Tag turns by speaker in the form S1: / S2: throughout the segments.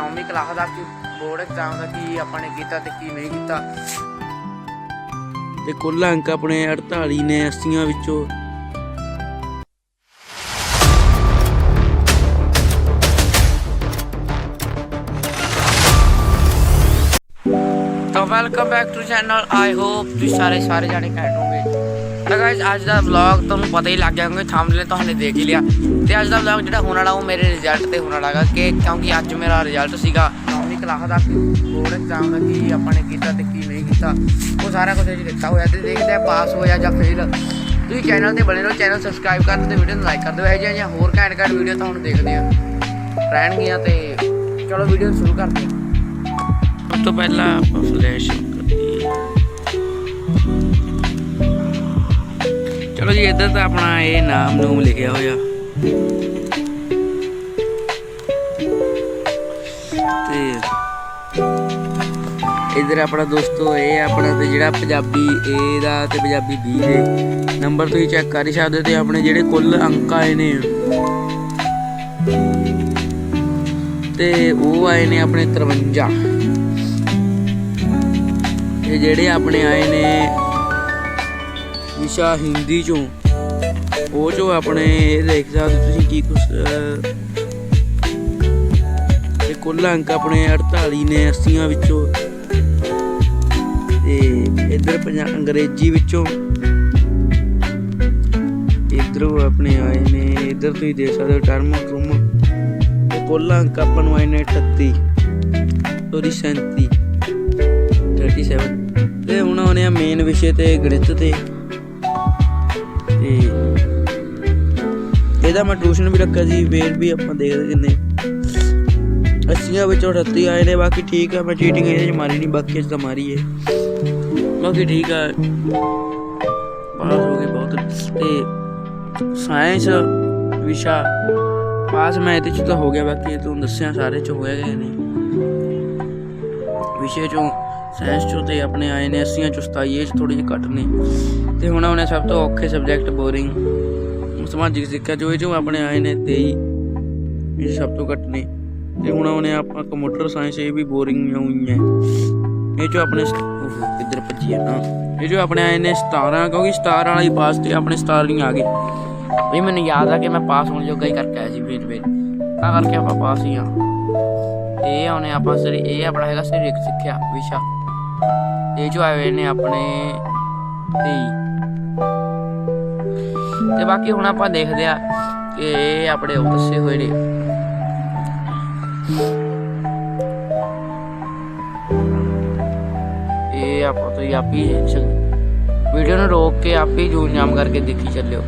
S1: 9ਵੀਂ class ਦਾ ਕਿ board exam ਦਾ ਕੀ ਆਪਾਂ ਨੇ ਕੀਤਾ ਤੇ ਕੀ ਨਹੀਂ ਕੀਤਾ?
S2: ਤੇ ਕੁੱਲ ਅੰਕ ਆਪਣੇ 48 ਨੇ 80 ਵਿੱਚੋਂ।
S1: ਤਾਂ welcome back to channel I hope ਤੁਸੀਂ ਸਾਰੇ ਸਾਰੇ ਜਾਣੇ ਹੋਗੇ ਤਾਂ ਗਾਇਸ ਅੱਜ ਦਾ ਵਲੌਗ ਤੁਹਾਨੂੰ ਪਤਾ ਹੀ ਲੱਗ ਗਿਆ ਹੋਊਗਾ ਥੰਬਨੇਲ ਤੁਹਾਨੂੰ ਦੇਖ ਹੀ ਲਿਆ। ਤੇ ਅੱਜ ਦਾ ਵਲੌਗ ਜਿਹੜਾ ਹੋਣ ਵਾਲਾ, ਉਹ ਮੇਰੇ ਰਿਜ਼ਲਟ ਤੇ ਹੋਣ ਵਾਲਾ ਹੈਗਾ, ਕਿ ਕਿਉਂਕਿ ਅੱਜ ਮੇਰਾ ਰਿਜ਼ਲਟ ਸੀਗਾ 9ਵੀਂ ਕਲਾਸ ਦਾ ਬੋਰਡ ਐਗਜ਼ਾਮ ਦਾ, ਕੀ ਆਪਾਂ ਨੇ ਕੀਤਾ ਤੇ ਕੀ ਨਹੀਂ ਕੀਤਾ। ਉਹ ਸਾਰਾ ਕੁਝ ਅਸੀਂ ਦਿੱਤਾ ਹੋਇਆ ਤੇ ਦੇਖਦੇ ਆ ਪਾਸ ਹੋਇਆ ਜਾਂ ਫੇਲ ਤੁਸੀਂ ਚੈਨਲ ਤੇ ਬਣੇ ਰਹੋ ਚੈਨਲ ਸਬਸਕ੍ਰਾਈਬ ਕਰ ਦਿਓ ਤੇ ਵੀਡੀਓ ਨੂੰ ਲਾਈਕ ਕਰ ਦਿਓ, ਇਹ ਜਿਹੀਆਂ ਹੋਰ ਘੈਂਟ ਘੈਂਟ ਵੀਡੀਓ ਤੁਹਾਨੂੰ ਦੇਖਦੇ ਆ। ਰਹਿਣਗੀਆਂ ਤੇ ਚਲੋ ਵੀਡੀਓ ਸ਼ੁਰੂ ਕਰਦੇ ਹਾਂ
S2: ਸਭ ਤੋਂ ਪਹਿਲਾਂ ਆਪਾਂ ਫਲੈਸ਼ ਚਲੋ ਜੀ, ਇੱਧਰ ਤਾਂ ਆਪਣਾ ਇਹ ਨਾਮ ਨੂਮ ਲਿਖਿਆ ਹੋਇਆ। ਤੇ ਇੱਧਰ ਆਪਣਾ ਦੋਸਤੋ, ਇਹ ਆਪਣਾ ਤੇ ਜਿਹੜਾ ਪੰਜਾਬੀ, A ਦਾ ਤੇ ਪੰਜਾਬੀ B ਦੇ ਨੰਬਰ ਤੁਸੀਂ ਚੈੱਕ ਕਰ ਹੀ ਸਕਦੇ ਹੋ ਤੇ ਆਪਣੇ ਜਿਹੜੇ ਕੁੱਲ ਅੰਕ ਆਏ ਨੇ। ਤੇ ਉਹ ਆਏ ਨੇ ਆਪਣੇ 53 ਤੇ ਜਿਹੜੇ ਆਪਣੇ ਆਏ ਨੇ ਵਿਸ਼ਾ ਹਿੰਦੀ ਚੋਂ। ਉਹ ਚੋਂ ਆਪਣੇ ਇਹ ਦੇਖ ਸਕਦੇ ਤੁਸੀਂ ਕੀ ਕੁਛ ਤੇ ਕੁੱਲ ਅੰਕ ਆਪਣੇ 48 ਨੇ 80 ਵਿੱਚੋਂ ਤੇ ਇਧਰ ਪੰਜਾ, ਅੰਗਰੇਜ਼ੀ ਵਿੱਚੋਂ। ਇਧਰੋਂ ਆਪਣੇ ਆਏ ਨੇ, ਇਧਰ ਤੁਸੀਂ ਦੇਖ ਸਕਦੇ ਹੋ ਟਰਮ ਟਰਮ ਤੇ ਕੁੱਲ ਅੰਕ ਆਪਾਂ ਨੂੰ ਆਏ ਨੇ 38 ਸੋਰੀ 37 37 ਤੇ ਹੁਣ ਆਉਣੇ ਆ ਮੇਨ ਵਿਸ਼ੇ ਤੇ ਗਣਿਤ ਤੇ। ਤੇ ਇਹਦਾ ਮੈਂ ਟਿਊਸ਼ਨ ਵੀ ਰੱਖਿਆ ਸੀ ਵੇਟ ਵੀ ਆਪਾਂ ਦੇਖਦੇ ਕਿੰਨੇ। 80 ਵਿੱਚੋਂ 38 ਆਏ ਨੇ, ਬਾਕੀ ਠੀਕ ਆ, ਮੈਂ ਚੀਟਿੰਗ ਇਹਦੇ ਚ ਮਾਰੀ ਨਹੀਂ, ਬਾਕੀ ਇਸ ਤਾਂ ਮਾਰੀ ਹੈ ਬਾਕੀ ਠੀਕ ਆ। ਪਾਸ ਹੋ ਗਏ ਬਹੁਤ। ਤੇ ਸਾਇੰਸ ਵਿਸ਼ਾ ਪਾਸ ਮੈਂ ਇਹਦੇ ਚ ਤਾਂ ਹੋ ਗਿਆ, ਬਾਕੀ ਤੁਹਾਨੂੰ ਦੱਸਿਆ, ਸਾਰੇ ਚ ਹੋਇਆ ਗਏ ਨੇ ਵਿਸ਼ੇ ਚੋਂ ਸਾਇੰਸ ਚੋਂ ਤੇ ਆਪਣੇ ਆਏ ਨੇ 80 ਚੋਂ 27 ਇਹ 'ਚ ਥੋੜੇ ਜਿਹੇ ਘੱਟ ਨੇ। ਤੇ ਹੁਣ ਉਹਨੇ ਸਭ ਤੋਂ ਔਖੇ ਸਬਜੈਕਟ ਬੋਰਿੰਗ ਸਮਾਜਿਕ ਸਿੱਖਿਆ, ਜੋ ਇਹ ਚੋਂ ਆਪਣੇ ਆਏ ਨੇ 23 ਇਹ ਸਭ ਤੋਂ ਘੱਟ ਨੇ। ਤੇ ਹੁਣ ਉਹਨੇ ਆਪਾਂ ਕੰਪਿਊਟਰ ਸਾਇੰਸ ਇਹ ਵੀ ਬੋਰਿੰਗ ਹੈ ਇਹ ਚੋਂ ਆਪਣੇ ਕਿੱਧਰ ਭੱਜੀ ਨਾ ਇਹ ਜੋ ਆਪਣੇ ਆਏ ਨੇ 17 ਕਿਉਂਕਿ ਸਟਾਰ ਵਾਲੀ ਪਾਸ ਤੇ ਆਪਣੇ ਸਟਾਰ ਨਹੀਂ ਆ ਗਏ।
S1: ਵੀ ਮੈਨੂੰ ਯਾਦ ਆ ਕਿ ਮੈਂ ਪਾਸ ਹੋਣ ਜੋਗਾ ਹੀ ਕਰਕੇ ਆਇਆ ਸੀ ਫੇਰ ਫੇਰ। ਤਾਂ ਕਰਕੇ ਆਪਾਂ ਪਾਸ ਹੀ ਆ। ਇਹ ਆਉਣੇ ਆਪਾਂ ਸਰੀ, ਇਹ ਆਪਣਾ ਹੈਗਾ ਸਰੀਰਕ ਸਿੱਖਿਆ, ਵਿਸ਼ਾ। ਇਹ ਜੋ ਆਏ ਨੇ ਆਪਣੇ 23 ਤੇ ਬਾਕੀ ਹੁਣ ਆਪਾਂ ਦੇਖਦੇ ਆ ਕਿ ਇਹ ਆਪਣੇ ਉਹ ਦੱਸੇ ਹੋਏ ਨੇ। ਇਹ ਆਪਾਂ ਤੁਸੀਂ ਆਪ ਵੀਡੀਓ ਨੂੰ ਰੋਕ ਕੇ ਆਪ ਹੀ ਜੂਮ ਜਾਮ ਕਰਕੇ ਦੇਖੀ ਚੱਲਿਓ।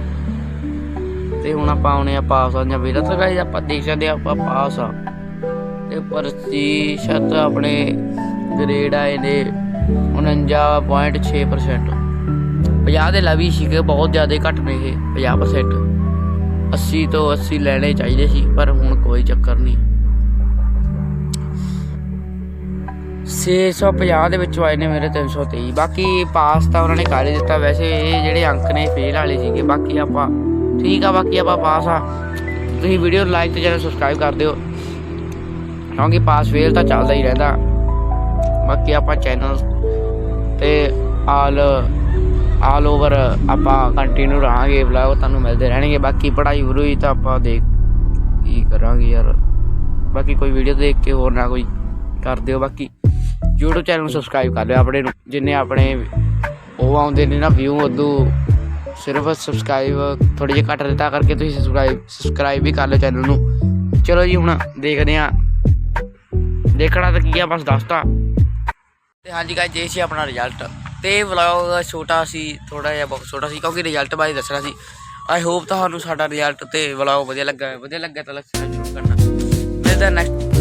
S1: ਤੇ ਹੁਣ ਆਪਾਂ ਆਉਣੇ ਆ ਪਾਸ ਆ ਜਾਂ ਵੇਲਾ ਤਾਂ ਗਾਇਸ ਆਪਾਂ ਦੇਖ ਸਕਦੇ ਆ ਆਪਾਂ ਪਾਸ ਆ ਤੇ ਪ੍ਰਤੀਸ਼ਤ ਆਪਣੇ ਗ੍ਰੇਡ ਆਏ ਨੇ। 49.6% 50 ਦੇ ਲਵੀ ਸੀਗੇ, ਬਹੁਤ ਜ਼ਿਆਦਾ ਘੱਟ ਨੇ ਇਹ 50% 80 ਤੋਂ 80 ਲੈਣੇ ਚਾਹੀਦੇ ਸੀ, ਪਰ ਹੁਣ ਕੋਈ ਚੱਕਰ ਨਹੀਂ। 650 ਦੇ ਵਿੱਚੋਂ ਆਏ ਨੇ ਮੇਰੇ 323 ਬਾਕੀ ਪਾਸ ਤਾਂ ਉਹਨਾਂ ਨੇ ਕਰ ਹੀ ਦਿੱਤਾ। ਵੈਸੇ ਇਹ ਜਿਹੜੇ ਅੰਕ ਨੇ ਫੇਲ ਵਾਲੇ ਸੀਗੇ। ਬਾਕੀ ਆਪਾਂ, ਠੀਕ ਆ, ਬਾਕੀ ਆਪਾਂ ਪਾਸ ਆ। ਤੁਸੀਂ ਵੀਡੀਓ ਲਾਈਕ ਤੇ ਚੈਨਲ ਸਬਸਕ੍ਰਾਈਬ ਕਰ ਦਿਓ। ਕਿਉਂਕਿ ਪਾਸ ਫੇਲ ਤਾਂ ਚੱਲਦਾ ਹੀ ਰਹਿੰਦਾ। ਬਾਕੀ ਆਪਾਂ ਚੈਨਲ ਤੇ ਆਲ ਆਲ ਓਵਰ ਆਪਾਂ ਕੰਟੀਨਿਊ ਰਹਾਂਗੇ ਵਲੌਗ ਤੁਹਾਨੂੰ ਮਿਲਦੇ ਰਹਿਣਗੇ। ਬਾਕੀ ਪੜ੍ਹਾਈ ਵਰੂਈ ਤਾਂ ਆਪਾਂ ਦੇਖ ਕੀ ਕਰਾਂਗੇ ਯਾਰ। ਬਾਕੀ ਕੋਈ ਵੀਡੀਓ ਦੇਖ ਕੇ ਹੋਰ ਨਾ ਕੋਈ ਕਰ ਦਿਓ। ਬਾਕੀ YouTube ਚੈਨਲ ਨੂੰ ਸਬਸਕ੍ਰਾਈਬ ਕਰ ਲਿਓ ਆਪਣੇ ਨੂੰ, ਜਿੰਨੇ ਆਪਣੇ ਉਹ ਆਉਂਦੇ ਨੇ ਨਾ ਵਿਊ ਉਦੋਂ ਸਿਰਫ ਸਬਸਕ੍ਰਾਈਬ ਥੋੜੇ ਜਿਹੀ ਘੱਟ ਦਿੱਤਾ ਕਰਕੇ ਤੁਸੀਂ ਸਬਸਕ੍ਰਾਈਬ ਸਬਸਕ੍ਰਾਈਬ ਵੀ ਕਰ ਲਿਓ ਚੈਨਲ ਨੂੰ। ਚਲੋ ਜੀ, ਹੁਣ ਦੇਖਦੇ ਆ ਦੇਖਣਾ ਤਾਂ ਕੀ ਆ, ਬਸ ਦੱਸਤਾ। ਤੇ ਹਾਂਜੀ ਗਾਇਸ ਜੇ ਸੀ ਆਪਣਾ ਰਿਜ਼ਲਟ ਤੇ ਵਲੌਗ ਛੋਟਾ ਸੀ ਥੋੜਾ ਜਿਹਾ ਬਹੁਤ ਛੋਟਾ ਸੀ ਕਿਉਂਕਿ ਰਿਜ਼ਲਟ ਬਾਰੇ ਦੱਸਣਾ ਸੀ। ਆਈ ਹੋਪ ਤੁਹਾਨੂੰ ਸਾਡਾ ਰਿਜ਼ਲਟ ਤੇ ਵਲੌਗ ਵਧੀਆ ਲੱਗਾ ਵਧੀਆ ਲੱਗਾ ਤਾਂ ਲਾਈਕ ਸ਼ੁਰੂ ਕਰਨਾ। ਮਿਲਦਾ ਨੈਕਸਟ